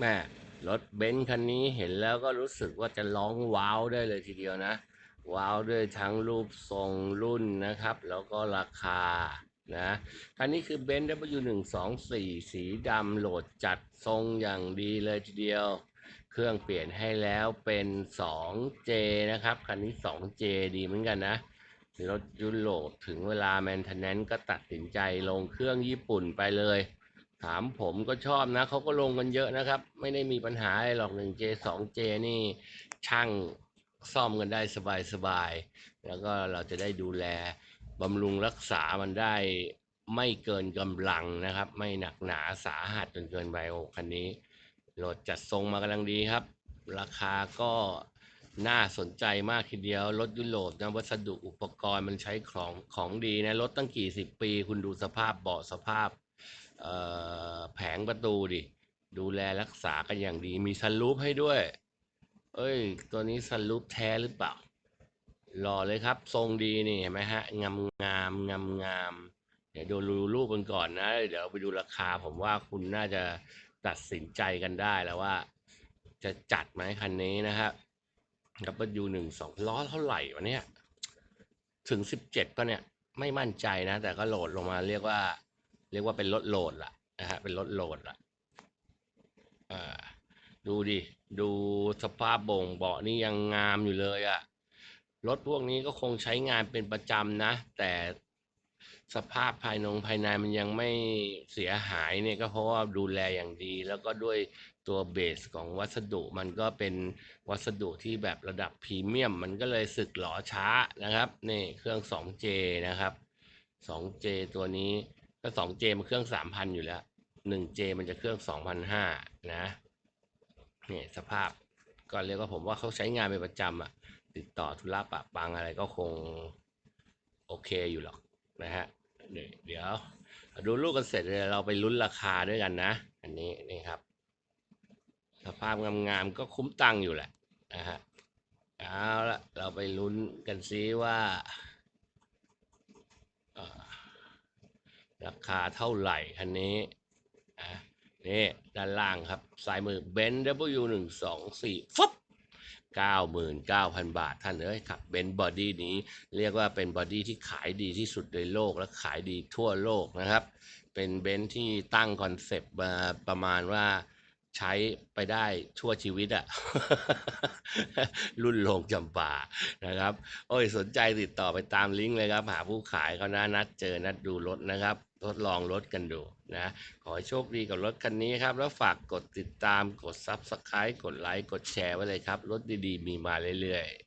แม่รถเบนซ์คันนี้เห็นแล้วก็รู้สึกว่าจะร้องว้าวได้เลยทีเดียวนะ ว้าวด้วยทั้งรูปทรงรุ่นนะครับ แล้วก็ราคานะคันนี้คือเบนซ์ W124 สีดำโหลดจัดทรงอย่างดีเลยทีเดียว เครื่องเปลี่ยนให้แล้วเป็น 2J นะครับ คันนี้ 2J ดีเหมือนกันนะรถยุโรปถึงเวลาแมนเทนแนนก็ตัดสินใจลงเครื่องญี่ปุ่นไปเลย ถามผมก็ชอบนะเขาก็ลงกันเยอะนะครับ ไม่ได้มีปัญหาอะไรหรอก 1J 2J นี่ช่างซ่อมกันได้สบายๆ แล้วก็เราจะได้ดูแลบำรุงรักษามันได้ไม่เกินกำลังนะครับ ไม่หนักหนาสาหัสจนเกินไปโอ้คันนี้โหลดจัดทรงมากำลังดีครับ ราคาก็น่าสนใจมากทีเดียว รถยุโรปนะวัสดุอุปกรณ์มันใช้ของของดีนะ รถตั้งกี่สิบปี คุณดูสภาพเบาะสภาพ แผงประตูดิ ดูแลรักษากันอย่างดี มีซันรูฟให้ด้วย เอ้ย ตัวนี้ซันรูฟแท้หรือเปล่า หล่อเลยครับ ทรงดีนี่เห็นไหมฮะ งามงามงามงาม เดี๋ยวดูรูปกันก่อนนะ เดี๋ยวไปดูราคาผมว่าคุณน่าจะตัดสินใจกันได้แล้วว่า จะจัดไหมคันนี้นะครับกับยูหนึ่งสองล้อเท่าไหร่วะเนี่ย ถึงสิบเจ็ดก็เนี่ย ไม่มั่นใจนะ แต่ก็โหลดลงมาเรียกว่า รียกว่าเป็นรถโหลดละนะฮะเป็นรถโหลดละอ่าดูดิดูสภาพบ่งเบาะนี่ยังงามอยู่เลยอะรถพวกนี้ก็คงใช้งานเป็นประจำนะ แต่สภาพภายนงภายในมันยังไม่เสียหายเนี่ยก็เพราะว่าดูแลอย่างดี แล้วก็ด้วยตัวเบสของวัสดุมันก็เป็นวัสดุที่แบบระดับพรีเมียม มันก็เลยสึกหลอช้านะครับ นี่เครื่อง 2J นะครับ 2J ตัวนี้ ก็ 2J มันเครื่อง3,000อยู่แล้ว 1J มันจะเครื่อง2,500นห้านะนี่สภาพก็เรียกว่าผมว่าเขาใช้งานเป็นประจำอะติดต่อธุระปะปังอะไรก็คงโอเคอยู่หรอกนะฮะเดี๋ยวเดี๋ยวดูลูกกันเสร็จเลยเราไปลุ้นราคาด้วยกันนะ อันนี้นี่ครับ สภาพงามๆก็คุ้มตังค์อยู่แหละนะฮะเอาละเราไปลุ้นกันซิว่าเอ่อ ราคาเท่าไหร่คันนี้อะนี่ด้านล่างครับซ้ายมือ b e n W หนึ่งสองสี่ฟบเก้าหมื่นเก้าพันบาทท่านเอ้ยขับเบนซ์บอดี้นี้เรียกว่าเป็นบอดี้ที่ขายดีที่สุดในโลกและขายดีทั่วโลกนะครับ เป็นเบนซ์ที่ตั้งคอนเซปต์มาประมาณว่าใช้ไปได้ชั่วชีวิตอะรุ่นโลงจำปานะครับ โอ้ยสนใจติดต่อไปตามลิงก์เลยครับ หาผู้ขายเขานะนัดเจอนัดดูรถนะครับ ทดลองรถกันดูนะ ขอให้โชคดีกับรถคันนี้ครับ แล้วฝากกดติดตามกด Subscribe กดไลค์กดแชร์ไว้เลยครับ รถดีๆ มีมาเรื่อยๆ